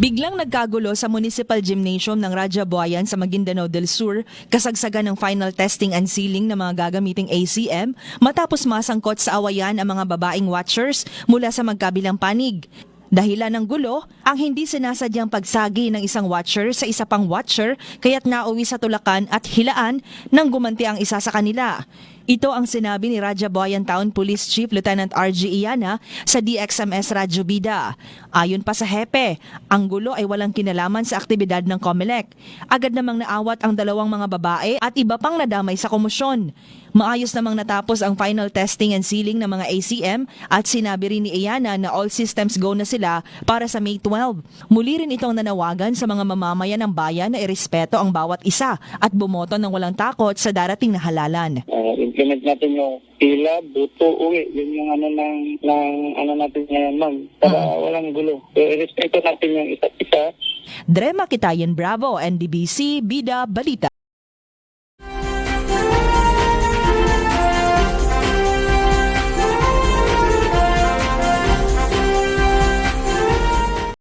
Biglang nagkagulo sa Municipal Gymnasium ng Raja Buayan sa Maguindanao del Sur, kasagsagan ng final testing and sealing ng mga gagamiting ACM matapos masangkot sa awayan ang mga babaeng watchers mula sa magkabilang panig. Dahilan ng gulo, ang hindi sinasadyang pagsagi ng isang watcher sa isa pang watcher kaya't nauwi sa tulakan at hilaan nang gumanti ang isa sa kanila. Ito ang sinabi ni Raja Buayan Town Police Chief Lieutenant RG Iana sa DXMS Radyo Bida. Ayon pa sa hepe, ang gulo ay walang kinalaman sa aktibidad ng COMELEC. Agad namang naawat ang dalawang mga babae at iba pang nadamay sa komosyon. Maayos namang natapos ang final testing and sealing ng mga ACM at sinabi rin ni Iana na all systems go na sila para sa May 12. Muli rin itong nanawagan sa mga mamamayan ng bayan na irespeto ang bawat isa at bumoto ng walang takot sa darating na halalan. uh, implement natin yung pila, buto, uwi. Yun yung ano ng, ng ano natin ngayon, ma'am. Para walang gulo. So, respeto natin yung isa't isa. Drema Kitayen Bravo, NDBC, Bida, Balita.